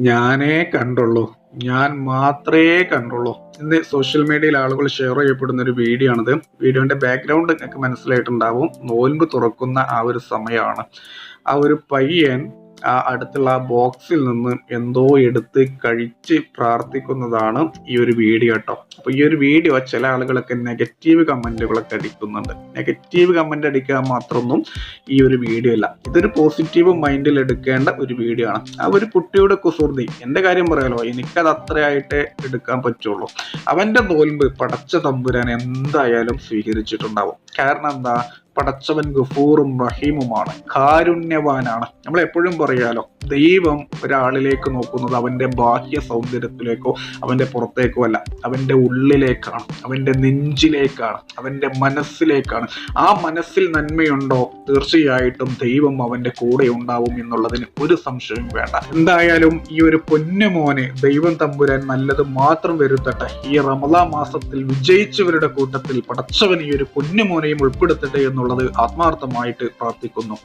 ഞാനേ കണ്ടുള്ളൂ. ഞാൻ മാത്രമേ കണ്ടുള്ളൂ. ഇന്ന് സോഷ്യൽ മീഡിയയിൽ ആളുകൾ ഷെയർ ചെയ്യപ്പെടുന്ന ഒരു വീഡിയോ ആണിത് വീഡിയോന്റെ ബാക്ക്ഗ്രൗണ്ട് നിങ്ങൾക്ക് മനസ്സിലായിട്ടുണ്ടാവും. നോൻപ് തുറക്കുന്ന ആ ഒരു സമയമാണ്. ആ ഒരു പയ്യൻ ആ അടുത്തുള്ള ആ ബോക്സിൽ നിന്ന് എന്തോ എടുത്ത് കഴിച്ച് പ്രാർത്ഥിക്കുന്നതാണ് ഈ ഒരു വീഡിയോ കേട്ടോ. അപ്പൊ ഈ ഒരു വീഡിയോ ചില ആളുകളൊക്കെ നെഗറ്റീവ് കമന്റുകളൊക്കെ അടിക്കുന്നുണ്ട്. നെഗറ്റീവ് കമന്റ് അടിക്കാൻ മാത്രമൊന്നും ഈ ഒരു വീഡിയോ അല്ല ഇതൊരു പോസിറ്റീവ് മൈൻഡിൽ എടുക്കേണ്ട ഒരു വീഡിയോ ആണ്. ആ ഒരു കുട്ടിയുടെ കുസൃതി എന്റെ കാര്യം പറയാലോ എനിക്കത് അത്രയായിട്ട് എടുക്കാൻ പറ്റുള്ളൂ. അവന്റെ നോൽമ്പ് പടച്ച തമ്പുരാൻ എന്തായാലും സ്വീകരിച്ചിട്ടുണ്ടാവും. കാരണം എന്താ? പടച്ചവൻ ഗഫൂറും റഹീമുമാണ്. കാരുണ്യവാനാണ്. നമ്മൾ എപ്പോഴും പറയാലോ ദൈവം ഒരാളിലേക്ക് നോക്കുന്നത് അവന്റെ ബാഹ്യ സൗന്ദര്യത്തിലേക്കോ അവന്റെ പുറത്തേക്കോ അല്ല. അവന്റെ ഉള്ളിലേക്കാണ് അവന്റെ നെഞ്ചിലേക്കാണ് അവന്റെ മനസ്സിലേക്കാണ്. ആ മനസ്സിൽ നന്മയുണ്ടോ? തീർച്ചയായിട്ടും ദൈവം അവന്റെ കൂടെ ഉണ്ടാവും എന്നുള്ളതിന് ഒരു സംശയവും വേണ്ട. എന്തായാലും ഈ ഒരു പൊന്നുമോനെ ദൈവം തമ്പുരാൻ നല്ലത് മാത്രം വരുത്തട്ടെ. ഈ റമദാ മാസത്തിൽ വിജയിച്ചവരുടെ കൂട്ടത്തിൽ പടച്ചവൻ ഈ ഒരു പൊന്നുമോനെയും ഉൾപ്പെടുത്തട്ടെ എന്നുള്ളത് ആത്മാർത്ഥമായിട്ട് പ്രാർത്ഥിക്കുന്നു.